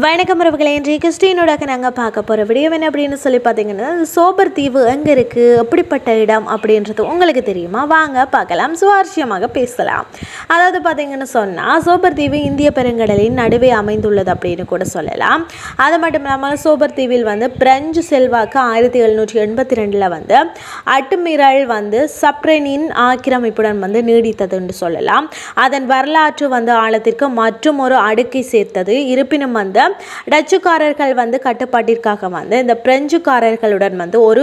வணக்கம் உறவுகளை இன்றைய கிறிஸ்டினோடாக நாங்கள் பார்க்க போகிற விடியோ என்ன அப்படின்னு சொல்லி பார்த்தீங்கன்னா சோபர் தீவு எங்கே இருக்குது அப்படிப்பட்ட இடம் அப்படின்றது உங்களுக்கு தெரியுமா? வாங்க பார்க்கலாம். சுவாரஸ்யமாக பேசலாம். அதாவது பார்த்தீங்கன்னு சொன்னால் சோபர் தீவு இந்திய பெருங்கடலின் நடுவே அமைந்துள்ளது அப்படின்னு கூட சொல்லலாம். அது மட்டும் இல்லாமல் சோபர் தீவில் வந்து பிரெஞ்சு செல்வாக்கு ஆயிரத்தி எழுநூற்றி எண்பத்தி ரெண்டில் வந்து அட்டுமிரல் வந்து சப்ரெனின் ஆக்கிரமிப்புடன் வந்து நீடித்ததுன்னு சொல்லலாம். அதன் வரலாற்று வந்து ஆழத்திற்கு மற்றும் ஒரு அடுக்கை சேர்த்தது. இருப்பினும் வந்து டச்சுக்காரர்கள் வந்து கட்டுப்பாட்டிற்காக வந்து இந்த பிரெஞ்சுக்காரர்களுடன் வந்து ஒரு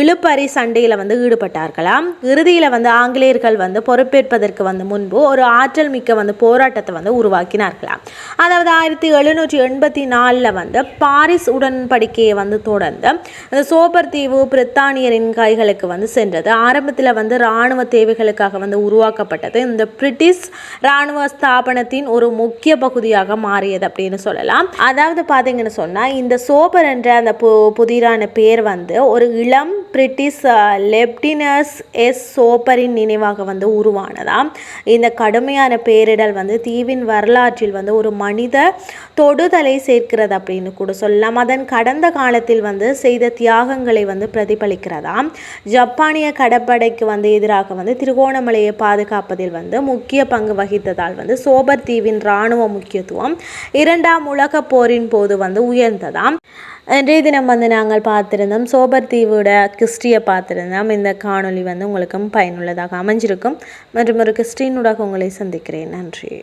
இழுப்பறி சண்டையில் வந்து ஈடுபட்டார்களாம். இறுதியில் வந்து ஆங்கிலேயர்கள் வந்து பொறுப்பேற்பதற்கு வந்து முன்பு ஒரு ஆற்றல் மிக்க வந்து போராட்டத்தை வந்து உருவாக்கினார்களாம். அதாவது ஆயிரத்தி எழுநூற்றி எண்பத்தி நாலில் வந்து பாரிஸ் உடன்படிக்கையை வந்து தொடர்ந்து இந்த சோபர் தீவு பிரித்தானியரின் கைகளுக்கு வந்து சென்றது. ஆரம்பத்தில் வந்து இராணுவ தேவைகளுக்காக வந்து உருவாக்கப்பட்டது. இந்த பிரிட்டிஷ் இராணுவ ஸ்தாபனத்தின் ஒரு முக்கிய பகுதியாக மாறியது அப்படின்னு சொல்லலாம். அதாவது பார்த்தீங்கன்னு சொன்னால் இந்த சோபர் என்ற அந்த பு புதிரான பேர் வந்து ஒரு இளம் பிரிட்டிஷ் லெப்டினஸ் எஸ் சோப்பரின் நினைவாக வந்து உருவானதாம். இந்த கடுமையான பேரிடல் வந்து தீவின் வரலாற்றில் வந்து ஒரு மனித தொடுதலை சேர்க்கிறது அப்படின்னு கூட சொல்லலாம். அதன் கடந்த காலத்தில் வந்து செய்த தியாகங்களை வந்து பிரதிபலிக்கிறதாம். ஜப்பானிய கடற்படைக்கு வந்து எதிராக வந்து திருகோணமலையை பாதுகாப்பதில் வந்து முக்கிய பங்கு வகித்ததால் வந்து சோபர் தீவின் இராணுவ முக்கியத்துவம் இரண்டு இரண்டாம் உலகப் போரின் போது வந்து உயர்ந்ததாம். இன்றைய தினம் வந்து நாங்கள் பார்த்திருந்தோம் சோபர் தீவோட கிறிஸ்டியை பார்த்துருந்தோம். இந்த காணொளி வந்து உங்களுக்கும் பயனுள்ளதாக அமைஞ்சிருக்கும். மற்றும் ஒரு கிறிஸ்டினூடாக உங்களை சந்திக்கிறேன். நன்றி.